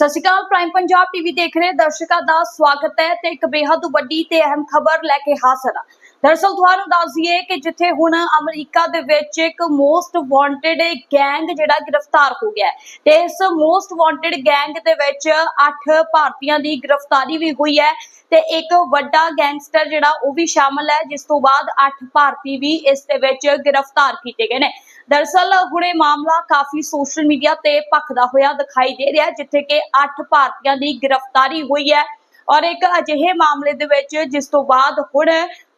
ਸਤਿ ਸ਼੍ਰੀ ਅਕਾਲ ਪ੍ਰਾਈਮ ਪੰਜਾਬ ਟੀਵੀ ਦੇਖ ਰਹੇ ਦਰਸ਼ਕਾਂ ਦਾ ਸਵਾਗਤ ਹੈ ਤੇ ਇੱਕ ਬੇਹੱਦ ਵੱਡੀ ਤੇ ਅਹਿਮ ਖਬਰ ਲੈ ਕੇ ਹਾਜ਼ਰ ਹਾਂ। ਦਰਅਸਲ ਤੁਹਾਨੂੰ ਦੱਸ ਦਈਏ ਕਿ ਜਿੱਥੇ ਹੁਣ ਅਮਰੀਕਾ ਦੇ ਵਿੱਚ ਇੱਕ ਮੋਸਟ ਵਾਂਟਡ ਗੈਂਗ ਜਿਹੜਾ ਗ੍ਰਿਫਤਾਰ ਹੋ ਗਿਆ ਹੈ, ਤੇ ਇਸ ਮੋਸਟ ਵਾਂਟਡ ਗੈਂਗ ਦੇ ਵਿੱਚ 8 ਭਾਰਤੀਆਂ ਦੀ ਗ੍ਰਿਫਤਾਰੀ ਵੀ ਹੋਈ ਹੈ ਤੇ ਇੱਕ ਵੱਡਾ ਗੈਂਗਸਟਰ ਜਿਹੜਾ ਉਹ ਵੀ ਸ਼ਾਮਲ ਹੈ, ਜਿਸ ਤੋਂ ਬਾਅਦ 8 ਭਾਰਤੀ ਵੀ ਇਸ ਦੇ ਵਿੱਚ ਗ੍ਰਿਫਤਾਰ ਕੀਤੇ ਗਏ ਨੇ। ਦਰਅਸਲ ਹੁਣ ਇਹ ਮਾਮਲਾ ਕਾਫੀ ਸੋਸ਼ਲ ਮੀਡੀਆ ਤੇ ਭਖਦਾ ਹੋਇਆ ਦਿਖਾਈ ਦੇ ਰਿਹਾ ਜਿੱਥੇ ਕਿ 8 ਭਾਰਤੀਆਂ ਦੀ ਗ੍ਰਿਫਤਾਰੀ ਹੋਈ ਹੈ। ਔਰ ਇੱਕ ਅਜਿਹੇ ਮਾਮਲੇ ਦੇ ਵਿੱਚ ਜਿਸ ਤੋਂ ਬਾਅਦ ਹੁਣ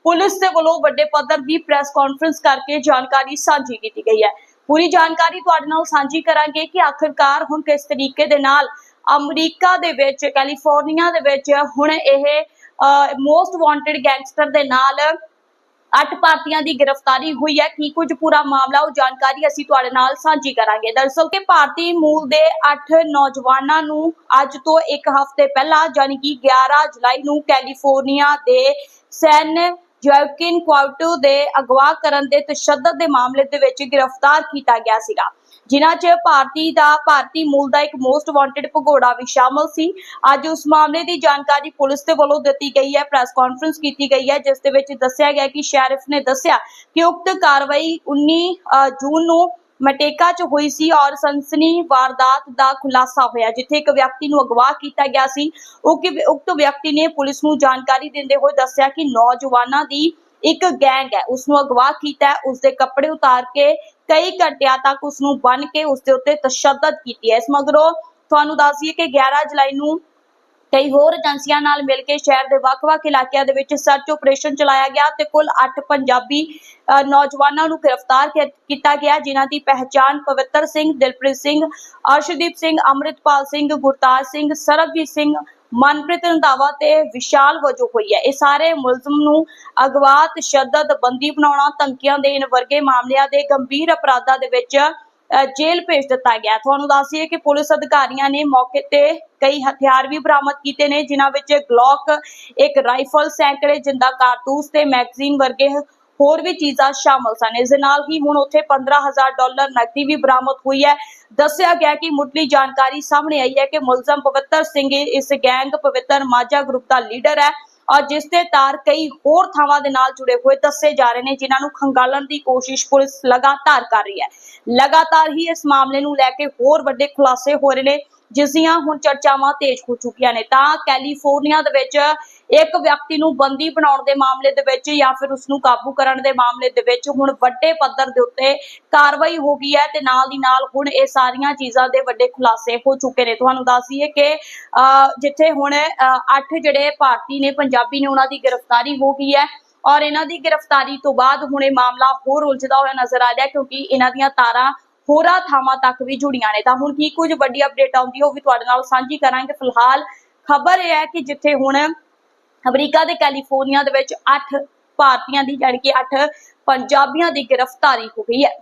ਪੁਲਿਸ ਦੇ ਵੱਲੋਂ ਵੱਡੇ ਪੱਧਰ ਦੀ ਪ੍ਰੈਸ ਕਾਨਫਰੰਸ ਕਰਕੇ ਜਾਣਕਾਰੀ ਸਾਂਝੀ ਕੀਤੀ ਗਈ ਹੈ। ਪੂਰੀ ਜਾਣਕਾਰੀ ਤੁਹਾਡੇ ਨਾਲ ਸਾਂਝੀ ਕਰਾਂਗੇ ਕਿ ਆਖਿਰਕਾਰ ਹੁਣ ਕਿਸ ਤਰੀਕੇ ਦੇ ਨਾਲ ਅਮਰੀਕਾ ਦੇ ਵਿੱਚ, ਕੈਲੀਫੋਰਨੀਆ ਦੇ ਵਿੱਚ ਹੁਣ ਇਹ ਮੋਸਟ ਵਾਂਟਡ ਗੈਂਗਸਟਰ ਦੇ ਨਾਲ ਅੱਠ ਭਾਰਤੀਆਂ ਦੀ ਗ੍ਰਿਫਤਾਰੀ ਹੋਈ ਹੈ। ਕੀ ਕੁਝ ਪੂਰਾ ਮਾਮਲਾ, ਉਹ ਜਾਣਕਾਰੀ ਅਸੀਂ ਤੁਹਾਡੇ ਨਾਲ ਸਾਂਝੀ ਕਰਾਂਗੇ। ਦਰਅਸਲ ਕਿ ਭਾਰਤੀ ਮੂਲ ਦੇ 8 ਨੌਜਵਾਨਾਂ ਨੂੰ ਅੱਜ ਤੋਂ ਇੱਕ ਹਫ਼ਤੇ ਪਹਿਲਾਂ ਯਾਨੀ ਕਿ 11 ਜੁਲਾਈ ਨੂੰ ਕੈਲੀਫੋਰਨੀਆ ਦੇ ਸੈਨ ਜੋਕਿਨ ਕੁਆਟੋ ਦੇ ਅਗਵਾ ਕਰਨ ਦੇ ਤਸ਼ੱਦਦ ਦੇ ਮਾਮਲੇ ਦੇ ਵਿੱਚ ਗ੍ਰਿਫਤਾਰ ਕੀਤਾ ਗਿਆ ਸੀਗਾ। ਜਿਨ੍ਹਾਂ 'ਚ ਭਾਰਤੀ ਦਾ, ਭਾਰਤੀ ਮੂਲ ਦਾ ਇੱਕ ਮੋਸਟ ਵਾਂਟਡ ਭਗੌੜਾ ਵੀ ਸ਼ਾਮਲ ਸੀ। ਅੱਜ ਉਸ ਮਾਮਲੇ ਦੀ ਜਾਣਕਾਰੀ ਪੁਲਿਸ ਦੇ ਵੱਲੋਂ ਦਿੱਤੀ ਗਈ ਹੈ ਪ੍ਰੈਸ ਕਾਨਫਰੰਸ ਕੀਤੀ ਗਈ ਹੈ, ਜਿਸ ਦੇ ਵਿੱਚ ਦੱਸਿਆ ਗਿਆ ਕਿ ਸ਼ੈਰਿਫ ਨੇ ਦੱਸਿਆ ਕਿ ਉਕਤ ਕਾਰਵਾਈ 19 ਜੂਨ ਨੂੰ ਮਟੇਕਾ 'ਚ ਹੋਈ ਸੀ ਔਰ ਸਨਸਨੀ ਵਾਰਦਾਤ ਦਾ ਖੁਲਾਸਾ ਹੋਇਆ, ਜਿੱਥੇ ਇੱਕ ਵਿਅਕਤੀ ਨੂੰ ਅਗਵਾ ਕੀਤਾ ਗਿਆ ਸੀ। ਉਕਤ ਵਿਅਕਤੀ ਨੇ ਪੁਲਿਸ ਨੂੰ ਜਾਣਕਾਰੀ ਦਿੰਦੇ ਹੋਏ ਦੱਸਿਆ ਕਿ ਨੌਜਵਾਨਾਂ ਦੀ ਇੱਕ ਗੈਂਗ ਹੈ, ਉਸ ਨੂੰ ਅਗਵਾ ਕੀਤਾ ਹੈ ਉਸ ਦੇ ਕੱਪੜੇ ਉਤਾਰ ਕੇ ਕਈ ਘੰਟਿਆਂ ਤੱਕ ਉਸ ਨੂੰ ਬੰਨ ਕੇ ਉਸ ਦੇ ਉੱਤੇ ਤਸ਼ੱਦਦ ਕੀਤੀ ਹੈ। ਇਸ ਮਗਰੋਂ ਤੁਹਾਨੂੰ ਦੱਸ ਦਈਏ ਕਿ 11 ਜੁਲਾਈ ਨੂੰ ਕਈ ਹੋਰ ਏਜੰਸੀਆਂ ਨਾਲ ਮਿਲ ਕੇ ਸ਼ਹਿਰ ਦੇ ਵੱਖ-ਵੱਖ ਇਲਾਕਿਆਂ ਦੇ ਵਿੱਚ ਸਰਚ ਆਪਰੇਸ਼ਨ ਚਲਾਇਆ ਗਿਆ ਤੇ ਕੁੱਲ 8 ਪੰਜਾਬੀ ਨੌਜਵਾਨਾਂ ਨੂੰ ਗ੍ਰਿਫਤਾਰ ਕੀਤਾ ਗਿਆ, ਜਿਨ੍ਹਾਂ ਦੀ ਪਹਿਚਾਣ ਪਵਿੱਤਰ ਸਿੰਘ, ਦਿਲਪ੍ਰੀਤ ਸਿੰਘ, ਅਰਸ਼ਦੀਪ ਸਿੰਘ, ਅੰਮ੍ਰਿਤਪਾਲ ਸਿੰਘ, ਗੁਰਤਾਜ ਸਿੰਘ, ਸਰਬਜੀਤ ਸਿੰਘ, ਮਨਪ੍ਰੀਤ ਰੰਧਾਵਾ ਤੇ ਵਿਸ਼ਾਲ ਵਜੋਂ ਹੋਈ ਹੈ। ਇਹ ਸਾਰੇ ਮੁਲਜ਼ਮ ਨੂੰ ਅਗਵਾ ਤਸ਼ੱਦਦ ਬੰਦੀ ਬਣਾਉਣਾ, ਧਮਕੀਆਂ ਦੇਣ ਵਰਗੇ ਮਾਮਲਿਆਂ ਦੇ ਗੰਭੀਰ ਅਪਰਾਧਾਂ ਦੇ ਵਿੱਚ ਜੇਲ੍ਹ ਭੇਜ ਦਿੱਤਾ ਗਿਆ। ਤੁਹਾਨੂੰ ਦੱਸੀਏ ਕਿ ਪੁਲਿਸ ਅਧਿਕਾਰੀਆਂ ਨੇ ਮੌਕੇ ਤੇ ਕਈ ਹਥਿਆਰ ਵੀ ਬਰਾਮਦ ਕੀਤੇ ਨੇ, ਜਿਨ੍ਹਾਂ ਵਿੱਚ ਗਲੌਕ ਇੱਕ ਰਾਈਫਲ ਸੈਂਕੜੇ, ਜਿੰਦਾ ਕਾਰਤੂਸ ਤੇ ਮੈਗਜ਼ੀਨ ਵਰਗੇ ਹੋਰ ਵੀ ਚੀਜ਼ਾਂ ਸ਼ਾਮਲ ਸਨ। ਇਸ ਨਾਲ ਹੀ ਹੁਣ ਉੱਥੇ 15000 ਡਾਲਰ ਨਕਦੀ ਵੀ ਬਰਾਮਦ ਹੋਈ ਹੈ। ਦੱਸਿਆ ਗਿਆ ਕਿ ਮੁੱਢਲੀ ਜਾਣਕਾਰੀ ਸਾਹਮਣੇ ਆਈ ਹੈ ਕਿ ਮੁਲਜ਼ਮ ਪਵਿੱਤਰ ਸਿੰਘ, ਇਸ ਗੈਂਗ ਪਵਿੱਤਰ ਮਾਝਾ ਗਰੁੱਪ ਦਾ ਲੀਡਰ ਹੈ। ਜਿਸ ਦੇ ਤਾਰ ਕਈ ਹੋਰ ਥਾਵਾਂ ਦੇ ਨਾਲ ਜੁੜੇ ਹੋਏ ਦੱਸੇ ਜਾ ਰਹੇ ਨੇ, ਜਿਨ੍ਹਾਂ ਨੂੰ ਖੰਗਾਲਣ ਦੀ ਕੋਸ਼ਿਸ਼ ਪੁਲਿਸ ਲਗਾਤਾਰ ਕਰ ਰਹੀ ਹੈ। ਲਗਾਤਾਰ ਹੀ ਇਸ ਮਾਮਲੇ ਨੂੰ ਲੈ ਕੇ ਹੋਰ ਵੱਡੇ ਖੁਲਾਸੇ ਹੋ ਰਹੇ ਨੇ। ਜਿਸ ਦੀਆਂ ਹੁਣ ਚਰਚਾਵਾਂ ਤੇਜ਼ ਹੋ ਚੁੱਕੀਆਂ ਨੇ, ਤਾਂ ਕੈਲੀਫੋਰਨੀਆ ਦੇ ਵਿੱਚ ਇੱਕ ਵਿਅਕਤੀ ਨੂੰ ਬੰਦੀ ਬਣਾਉਣ ਦੇ ਮਾਮਲੇ ਦੇ ਵਿੱਚ ਜਾਂ ਫਿਰ ਉਸ ਨੂੰ ਕਾਬੂ ਕਰਨ ਦੇ ਮਾਮਲੇ ਦੇ ਵਿੱਚ ਹੁਣ ਵੱਡੇ ਪੱਧਰ ਦੇ ਉੱਤੇ ਕਾਰਵਾਈ ਹੋ ਗਈ ਹੈ ਤੇ ਨਾਲ ਦੀ ਨਾਲ ਹੁਣ ਇਹ ਸਾਰੀਆਂ ਚੀਜ਼ਾਂ ਦੇ ਵੱਡੇ ਖੁਲਾਸੇ ਹੋ ਚੁੱਕੇ ਨੇ। ਤੁਹਾਨੂੰ ਦੱਸ ਦਈਏ ਕਿ ਜਿੱਥੇ ਹੁਣ 8 ਜਿਹੜੇ ਭਾਰਤੀ ਨੇ, ਪੰਜਾਬੀ ਨੇ ਉਹਨਾਂ ਦੀ ਗ੍ਰਿਫਤਾਰੀ ਹੋ ਗਈ ਹੈ ਔਰ ਇਹਨਾਂ ਦੀ ਗ੍ਰਿਫਤਾਰੀ ਤੋਂ ਬਾਅਦ ਹੁਣ ਇਹ ਮਾਮਲਾ ਹੋਰ ਉਲਝਦਾ ਹੋਇਆ ਨਜ਼ਰ ਆ ਰਿਹਾ ਕਿਉਂਕਿ ਇਹਨਾਂ ਦੀਆਂ ਤਾਰਾਂ ਹੋਰਾਂ ਥਾਵਾਂ ਤੱਕ ਵੀ ਜੁੜੀਆਂ ਨੇ। ਤਾਂ ਹੁਣ ਕੀ ਕੁਝ ਵੱਡੀ ਅਪਡੇਟ ਆਉਂਦੀ ਉਹ ਵੀ ਤੁਹਾਡੇ ਨਾਲ ਸਾਂਝੀ ਕਰਾਂਗੇ। ਫਿਲਹਾਲ ਖਬਰ ਇਹ ਹੈ ਕਿ ਜਿੱਥੇ ਹੁਣ ਅਮਰੀਕਾ ਦੇ ਕੈਲੀਫੋਰਨੀਆ ਦੇ ਵਿੱਚ 8 ਭਾਰਤੀਆਂ ਦੀ, ਜਾਣੀ ਕਿ 8 ਪੰਜਾਬੀਆਂ ਦੀ ਗ੍ਰਿਫਤਾਰੀ ਹੋ ਗਈ ਹੈ।